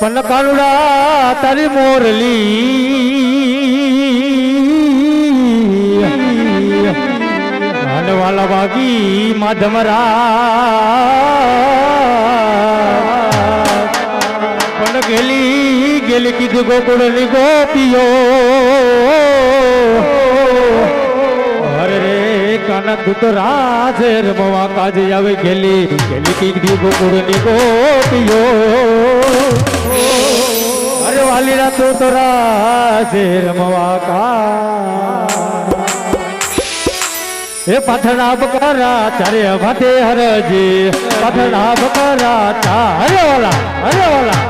પણ કાનુડા તારી મોરલી. અને વાલા બાગી માધમરા. પણ ગેલી ગેલી કીધું ગોકુળની ગોપીઓ. અરે રે, કાના તો રાજે રમવા કાજે આવે ગેલી. ગેલી કીધી ગોકુળની ગોપીઓ. વાલીરા તું તો રાજે રમવા કા. એ પાથણા બકરા ચારે ભાતે હરજી. પાથણા બકરા ચા વાલા અરે વાલા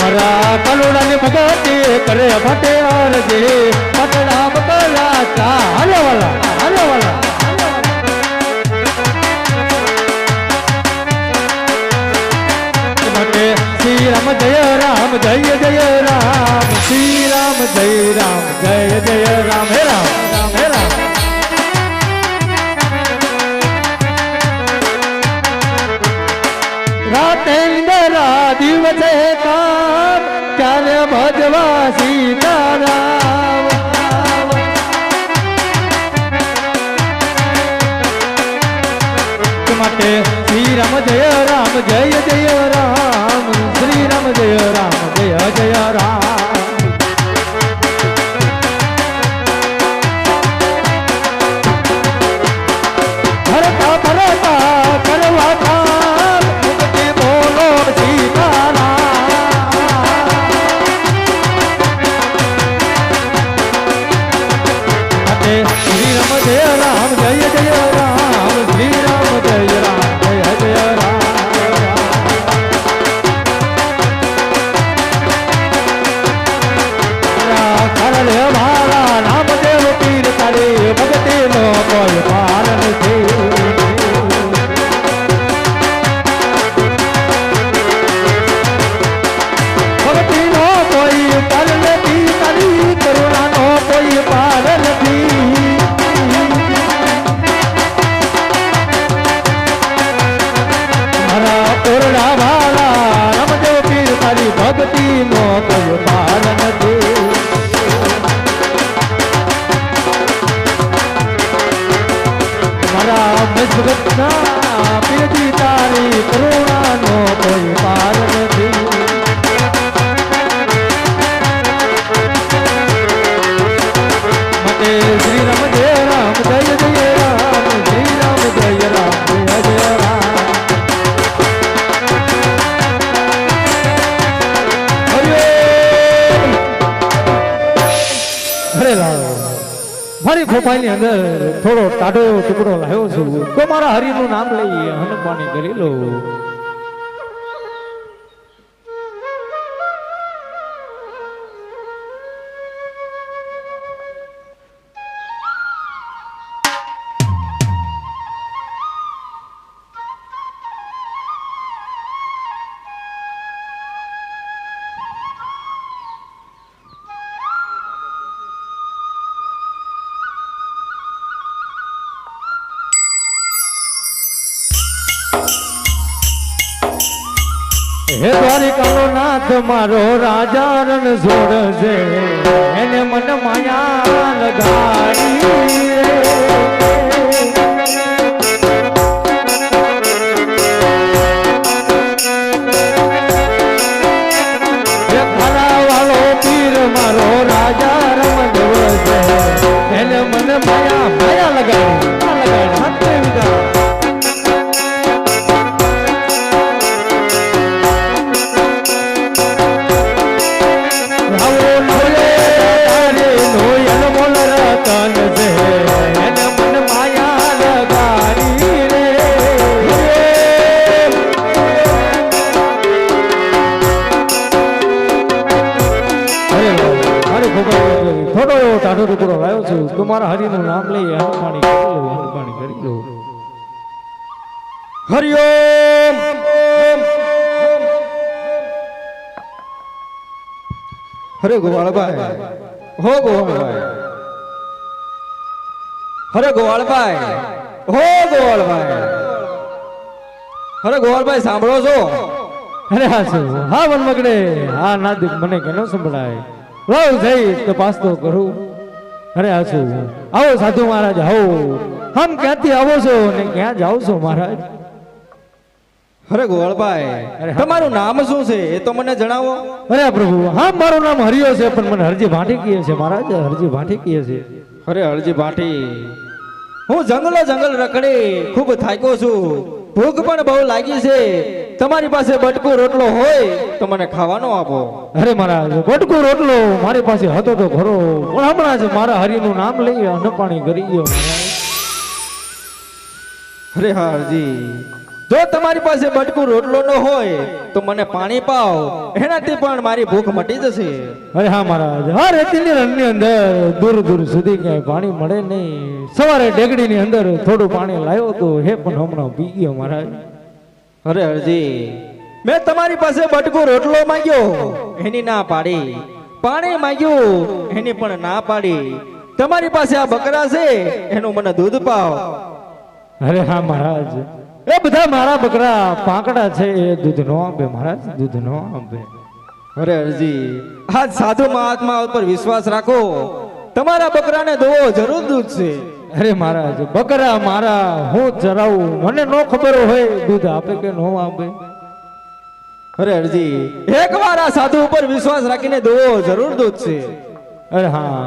મારા કલોડાની ભગતી કરે ભાતે હરજી. પાથણા બકરા ચા વાલા અરે હરે શ્રી રામ જય રામ, જય જય રામ શ્રી રામ જય રામ, જય જય રામ, હે રામ રામ હે રામ. રાતે ઇન્દરા દિવસે કામ ક્યારે ભજવા સીતારામ. માટે શ્રી રામ જય રામ, જય જય ખોપાઈની અંદર થોડો ટાઢો એવો ટુકડો લાવ્યો છું. તો મારા હરિનું નામ લઈ હનુમાની કરી લો. હે દ્વારિકાનો નાથ મારો રાજા રણ છોડશે એને મન માયા લગાડી હરે ગોવાળભાઈ હો ગોવાળભાઈ હરે ગોવાળભાઈ હો ગોવાળભાઈ હરે ગોવાળભાઈ સાંભળો છો? અરે હા, શું? હા મનમગડે હા ના દીક મને કેનો સંભળાય? રહું જઈ તપાસ તો કરું. અરે હા, શું? આવો સાધુ મહારાજ, આવો. હમ ક્યાંથી આવો છો ને ક્યાં જાઓ છો મહારાજ? અરે ગોળભાઈ. તમારું નામ શું છે? એ તો મને જણાવો. અરે પ્રભુ હા મારું નામ હરિયો છે પણ મને હરજી ભાટી કીએ છે મહારાજ હરજી ભાટી કીએ છે. અરે હરજી ભાટી. હું જંગલો જંગલ રખડી ખૂબ થાક્યો છું. ભૂખ પણ બહુ લાગી છે. તમારી પાસે બટકુ રોટલો હોય તો મને ખાવાનો આપો. અરે મહારાજ બટકુ રોટલો મારી પાસે હતો તો ખરો પણ હમણાં જ મારા હરિનું નામ લઈ અન્નપાણી કરી ગયો અરે હા હરજી. જો તમારી પાસે બટકું રોટલો ન હોય તો મને પાણી પાવ એનાથી પણ મારી ભૂખ મટી જશે. અરે હા મહારાજ હા રેતીની રણની અંદર દૂર દૂર સુધી ક્યાંય પાણી મળે નહીં. સવારે ડેગડીની અંદર થોડું પાણી લાવ્યો તો હે પણ હમણાં પી ગયો મહારાજ. અરે હરજી મેં તમારી પાસે બટકું રોટલો માંગ્યો એની ના પાડી. પાણી માંગ્યું એની પણ ના પાડી. તમારી પાસે આ બકરા છે એનું મને દૂધ પાવ અરે હા મહારાજ એ બધા મારા બકરા પાંકડા છે એ દૂધ નો આપે મહારાજ દૂધ નો આપે અરે હરજી આજ સાધુ મહાત્મા ઉપર વિશ્વાસ રાખો. તમારા બકરાને દોવો જરૂર દૂધ છે. અરે મહારાજ બકરા મારા હું ચરાવું મને નો ખબર હોય દૂધ આપે કે નો આપે. અરે હરજી એક વાર આ સાધુ ઉપર વિશ્વાસ રાખીને દોવો જરૂર દૂધ છે. અરે હા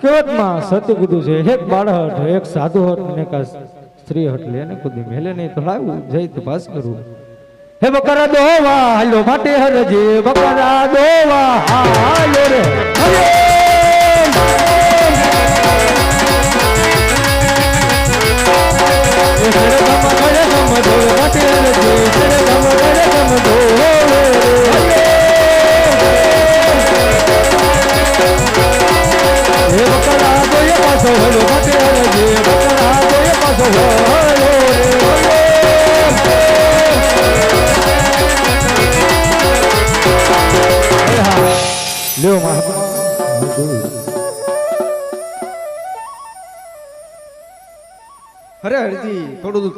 કહેવતમાં સત્ય કીધું છે એક બાળક એક સાધુ હટ ને એક આ સ્ત્રી હટ લે ને કુદી મેલે નહીં તો લાવું જઈ તપાસ કરું હે બકરા દોવા, હાલો માટે હરજે, બકરા દોવા, હાલો રે. હરે હે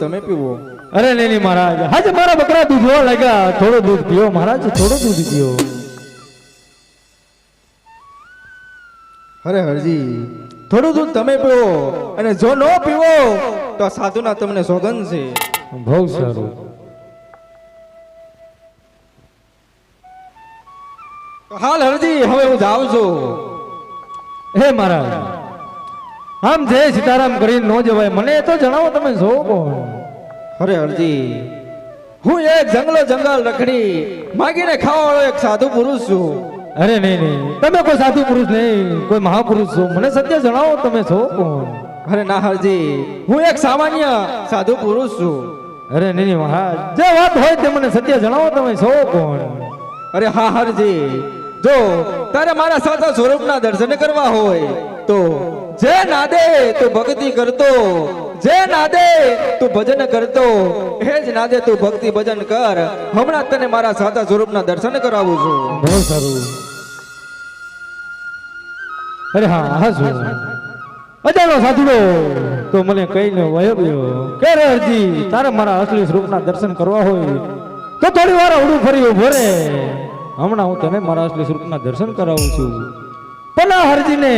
તમે પીવો. અરે નહીં નહીં મહારાજ. હાજે મારા બકરા દૂધ લાગ્યા. થોડું દૂધ પીઓ મહારાજ. થોડું દૂધ પીઓ. અરે હરજી થોડું દૂધ તમે પીવો અને જો ન પીવો તો સાધુના તમને સોગંદ છે. બહુ સારું. હાલ હરજી હવે હું જાઉં છું. હે મહારાજ. આમ જય સીતારામ કરીને નો જવાય મને તો જણાવો તમે છો કોણ. અરે હરજી હું એક જંગલો જંગલ રખડી માગીને ખાવા વાળો એક સાધુ પુરુષ છું. અરે નહીં નહીં. તમે કોઈ સાધુ પુરુષ નહીં કોઈ મહાપુરુષ છો. મને સત્ય જણાવો તમે છો કોણ. અરે ના હરજી હું એક સામાન્ય સાધુ પુરુષ છું. અરે નહીં નહીં મહારાજ. જે વાત હોય તે મને સત્ય જણાવો તમે છો કોણ. અરે હા હરજી જો તારે મારા સાચા સ્વરૂપના દર્શન કરવા હોય. તો જે નાદે તું ભક્તિ કરતો, જે નાદે તું ભજન કરતો, એ જ નાદે તું ભક્તિ ભજન કર. હમણાં તને મારા સાચા સ્વરૂપના દર્શન કરાવું છું. બહુ સારું. અરે હા હા શું અજાણો સાધુડો તો મને કહીને વયો ગયો કે અરજી, તારે મારા અસલી સ્વરૂપના દર્શન કરવા હોય, તો થોડી વાર અવડું ફરી ઊભો રે. હમણાં હું તને મારા અસલી સ્વરૂપના દર્શન કરાવું છું. આ હરજીને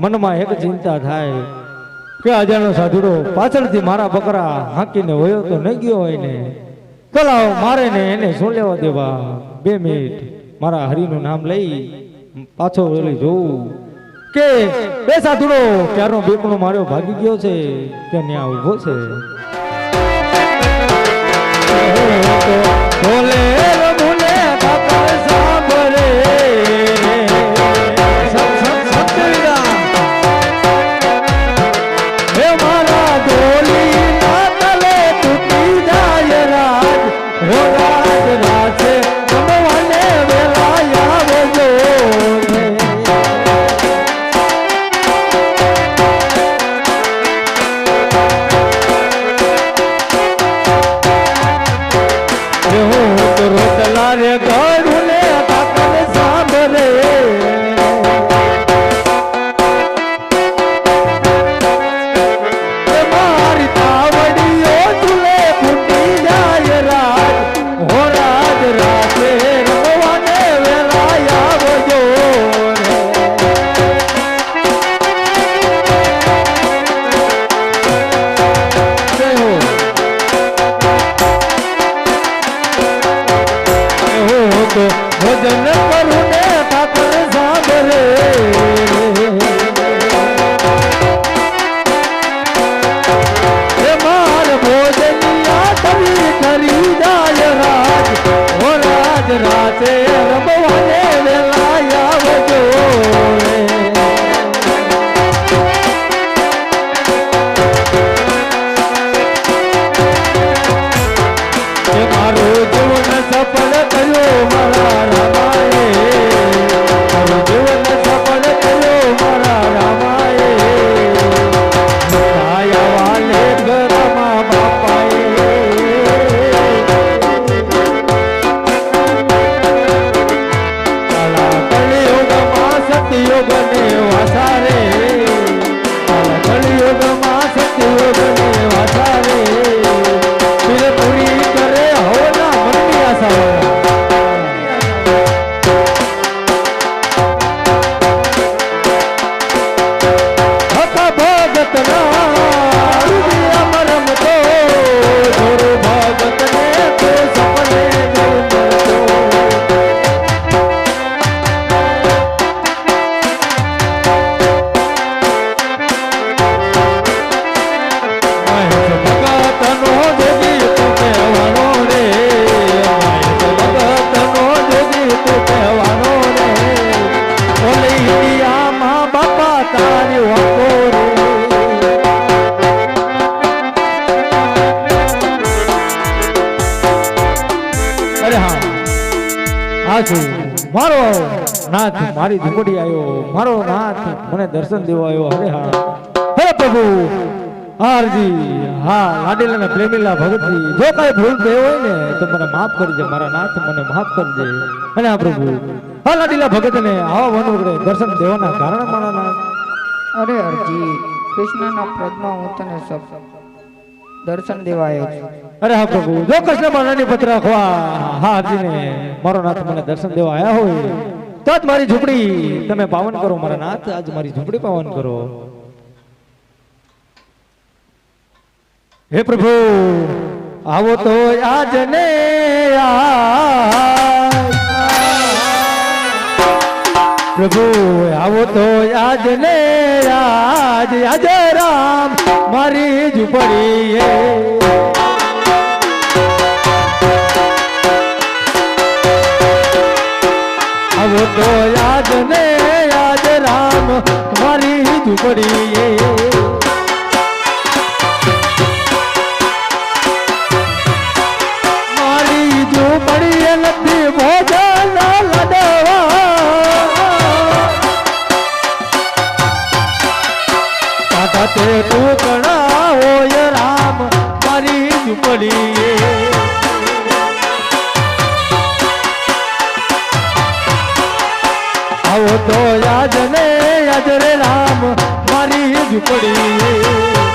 મનમાં એક ચિંતા થાય કે અજાણો સાધુડો, પાછળથી મારા બકરા હાંકીને વયો તો નહીં ગયો હોય ને. ચલાવ મારે ને એને શું લેવા દેવા? બે મિનિટ. મારા હરિનું નામ લઈ પાછો ઓલી જોઉં કે બે સાધુડો, ક્યારનો બેકનો માર્યો ભાગી ગયો છે કે ન્યા ઊભો છે? બોલે છું મારો નાથ, મારી ઝૂંપડી આવ્યો મારો નાથ, મને દર્શન દેવા આવ્યો હરે હા હે પ્રભુ, હારજી, હા, લાડીલા પ્રેમીલા ભગતજી, જો કાંઈ ભૂલ થઈ હોય ને, તો મને માફ કરજે, મારા નાથ મને માફ કરજે. અને આ પ્રભુ, હા, લાડીલા ભગતને આવા વનવગડે દર્શન દેવાના કારણે મારા નાથ. અરે અરજી, કૃષ્ણના પદમાં હું તને સબ દર્શન દેવા આવ્યો છું. અરે હા પ્રભુ, જો કૃષ્ણ મારાની પત્ર રાખવા, હા હાજીને મારો નાથ મને દર્શન દેવા આવ્યા હોય, તો જ મારી ઝૂંપડી, તમે પાવન કરો, મારા નાથ, આજ મારી ઝૂંપડી પાવન કરો. હે પ્રભુ, આવો તો આજ. ને પ્રભુ, આવો તો આજ ને આજ, આજે રામ મારી ઝૂંપડીએ. આવો તો યાદ ને યાદ રામ મારી ઝૂંપડીએ મારી ઝૂંપડીએ નથી ભોજન લડવા. તે ટુકડા હોય રામ, મારી ઝૂંપડીએ આવો તો યાદ ને યાદ રે રામ મારી ઝૂંપડી.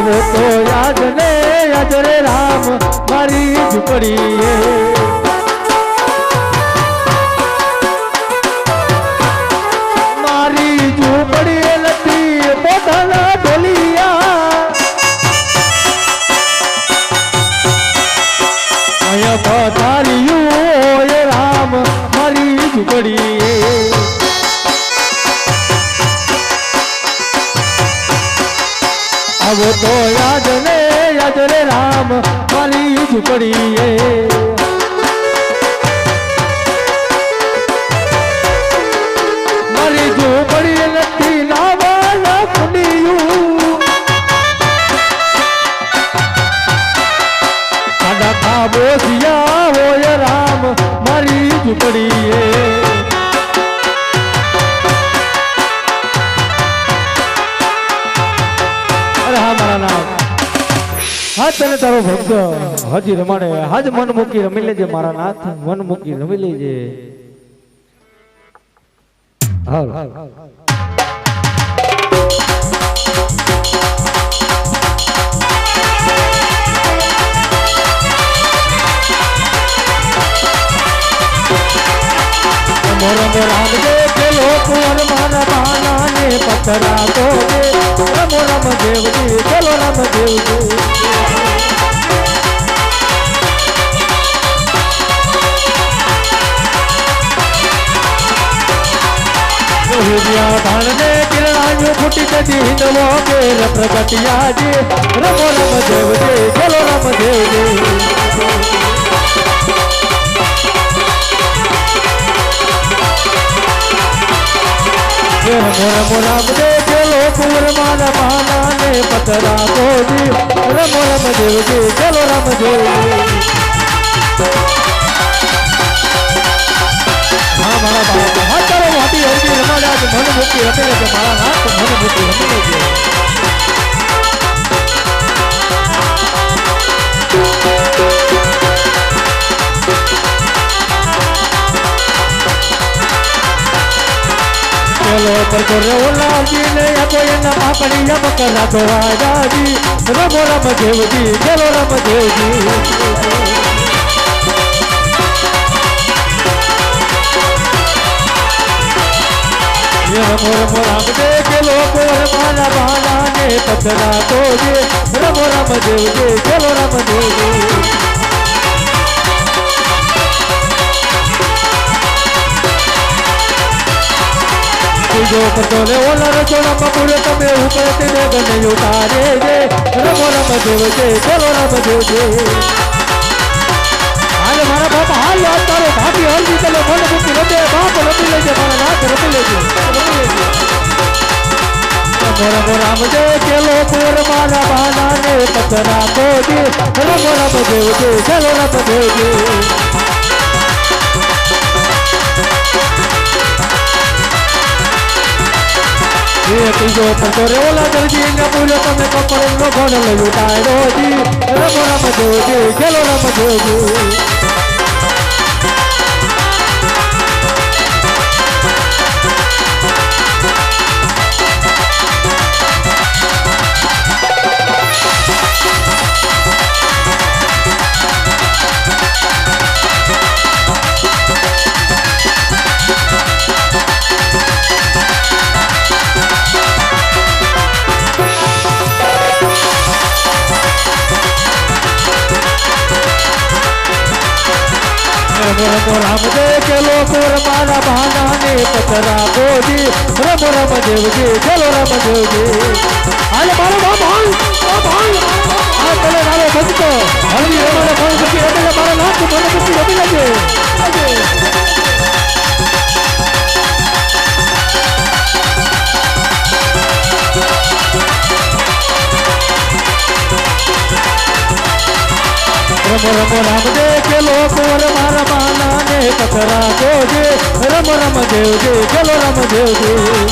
આવો તો યાદ ને યાદ રામ મારી ઝૂંપડીએ તો યાદ ને યાદ રે રામ મારી જ મારી ભક્ત હજી રમાડે. હાજ મન મૂકી રમી લેજે મારા નાથ. મન મૂકી રમી લેજે. હાલ. મોરમ પતરા તો રમ રમ દેવજી ચલો રમ દેવજી વિદ્યા ભાણને કિરણાયું ફૂટી જતી હિંદવો કેર પ્રગટિયાજી રમો રામ દેવજી ચલો રામ દેવજી રમો રમો રામ દે ચલો કુંવર મારા બાના ને પતરા કોજી રમો રામ દેવજી ચલો રામ દેવજી છે મન મૂકી રમી લેજો મારા નાથ મન મૂકી રમી લેજો ચલો પર તો રેવલાજી ને યતો પાપડી તો રમો રમ દેવજી ચલો રમ દેવજી રમો રમો રામ દે કે લોકો મારા બાલા ને પથરા તો જે રમો રામ દેવજી ચલો રામ દેવજી જો પટોલે ઓલા રચોડા પકુડે તમે ઉપર તેને ગને ઉતારે જે રમો રમ દેવજે ચલો રમ દેવજે હાલ મારા બાપ હાલ યાદ તારો ભાભી હલ્દી તલે મન મૂકી રમે બાપ રમી લેજે, મારા નાથ રમી લેજે રમી રમ રમ જે કેલો કોર મારા બાના ને પતરા કોજી રમ રમ દેવજે ચલો રમ દેવજે એ તીજો પડતો રે ઓલા દરજી ને બોલો તમે કપડ નો ઘોડ લઈ ઉતારો જી. રમો રમ જોજી ખેલો ચલો કોર મારા ભાના ને પતરા બોજી રમ રમ દેવજી, ચલો રમ દેવજી. હાલે મારો બાપ, હાલ બાપ, હાલ. આ પેલે મારો ભજતો હરી રમણે ભાઈ મૂકી રમી લે મારા નાથ મને મૂકી રમી લેજે રમો રમો રામ દે ચલો કોર મારા બાના ને પતરા બોજી રમો રમ દેવજી ચલો રમ દેવજી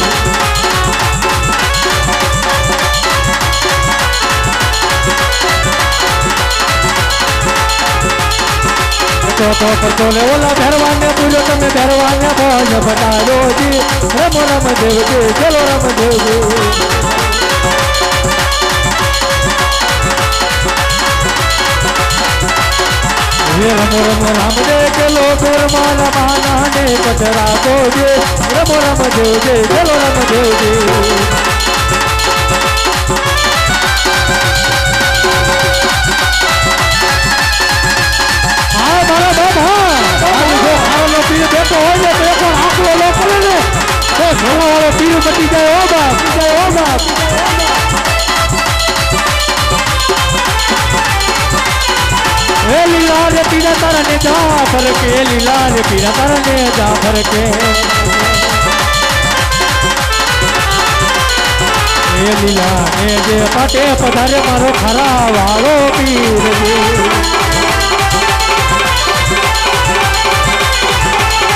તો તો કરતો લે ઓલા ભરવાને પૂજો તમે ભરવાને ભજ બતાડો જી રમો રમ દેવજી ચલો રમ દે કે રમાના ને પધરા બોજે રમો, રમ, જોજે, ચલો, રમ, જોજે. બેઠો હોય ને, તો આંકડો લો કરે ને તો ઘણો વાળો પીર બચી જાય, ઓ બચી જાય, ઓ બાપ. એ લીલા રે પીરા તારા ને જા ફરકે એ લીલા રે પીરા તારા ને જા ફરકે એ લીલા ને જે પાટે પધારે મારો ખરા વાળો પીર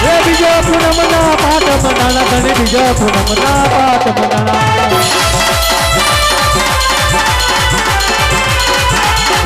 એ બીજો પૂનમના પાઠ મનાણા તને બીજો પૂનમના પાઠ મનાણા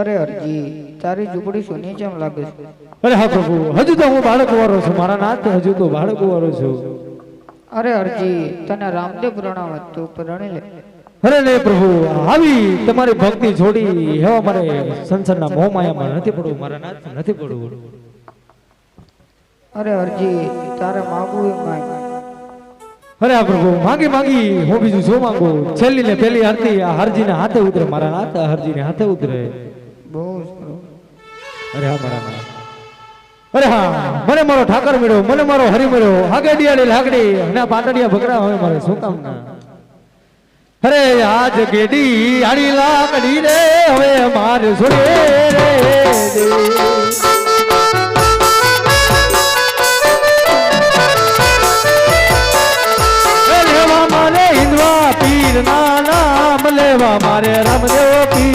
અરે અરજી તારી ઝૂંપડી સોની કેમ લાગે છે. અરે હા પ્રભુ હજુ તો હું બાળક વાળો છું. મારા નાથ હજુ તો બાળક વાળો છું. અરે અરજી તને રામદેવ પ્રણામ તું પ્રણી લે. અરે નહીં પ્રભુ આવી તમારી ભક્તિ છોડી હેવા મારે સંસારના મોહ માયામાં નથી પડવું મારા નાથ નથી પડવું. અરે અરજી તારે માગવું એ માંગ અરે આ પ્રભુ માંગી માંગી હું બીજું શું માંગુ? છેલ્લી ને પેલી હરતી આ હરજીને હાથે ઉતરે મારા નાથ હરજીને હાથે ઉતરે. બહુ અરે હા મને મારો ઠાકર મળ્યો, મને મારો હરી મળ્યો. હાગે ડિયાડી લાકડી અને પાટડિયા ભગડા હોય મારે, શું કામ ના? અરે આજ ગેડી આડી લાકડી રે, હવે મારે સુરે રે લેવા મારે હિન્દવા પીર ના નામ, લેવા મારે રામદેવ પીર.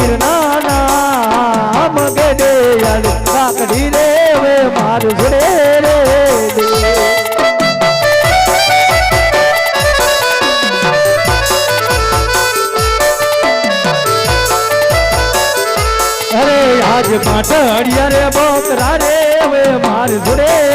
પાટડિયા રે બોકરા રે હવે માર જોડે.